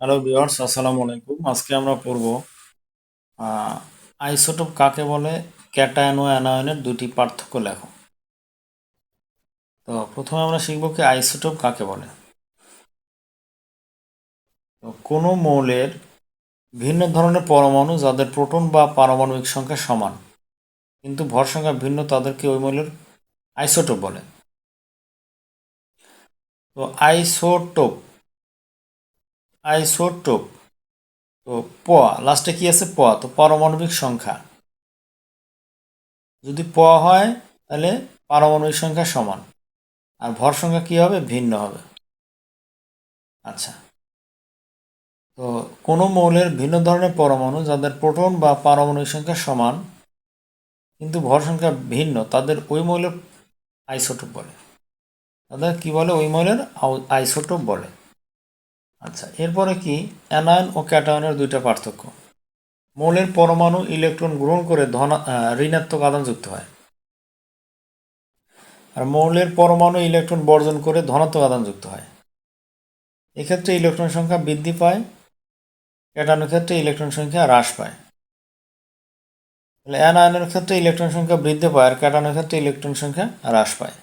Hello viewers আসসালামু আলাইকুম। আজকে আমরা পড়ব আইসোটোপ কাকে বলে? ক্যাটায়ন ও অ্যানায়নের দুটি পার্থক্য লেখো। তো প্রথমে আমরা শিখব কি আইসোটোপ কাকে বলে। তো কোনো মৌলের ভিন্ন ধরনের পরমাণু যাদের প্রোটন বা পারমাণবিক সংখ্যা সমান, কিন্তু ভর সংখ্যা ভিন্ন, তাদেরকে ওই মৌলের আইসোটোপ বলে। তো আইসোটোপ আইসোটোপ। তো পোয়া লাস্টে কি আছে? পোয়া তো পারমাণবিক সংখ্যা। যদি পোয়া হয়, তাহলে পারমাণবিক সংখ্যা সমান। আর ভর সংখ্যা কি হবে? ভিন্ন হবে। আচ্ছা। তো কোনো মৌলের ভিন্ন ধরনের পরমাণু যাদের প্রোটন বা পারমাণবিক সংখ্যা সমান, কিন্তু ভর সংখ্যা ভিন্ন, তাদের ওই মৌলের আইসোটোপ বলে। তাদের কি বলে? ওই মৌলের আইসোটোপ বলে। আচ্ছা এরপরে কি? অ্যানায়ন ও ক্যাটায়নের দুইটা পার্থক্য। মৌলের পরমাণু ইলেকট্রন গ্রহণ করে ধনা ঋণাত্মক আদান যুক্ত হয়। আর মৌলের পরমাণু ইলেকট্রন বর্জন করে ধনাত্মক আদান যুক্ত হয়। এক্ষেত্রে ইলেকট্রন সংখ্যা বৃদ্ধি পায়, ক্যাটায়নের ক্ষেত্রে ইলেকট্রন সংখ্যা হ্রাস পায়। তাহলে অ্যানায়নের ক্ষেত্রে ইলেকট্রন সংখ্যা বৃদ্ধি পায় আর ক্যাটায়নের ক্ষেত্রে ইলেকট্রন সংখ্যা হ্রাস পায়।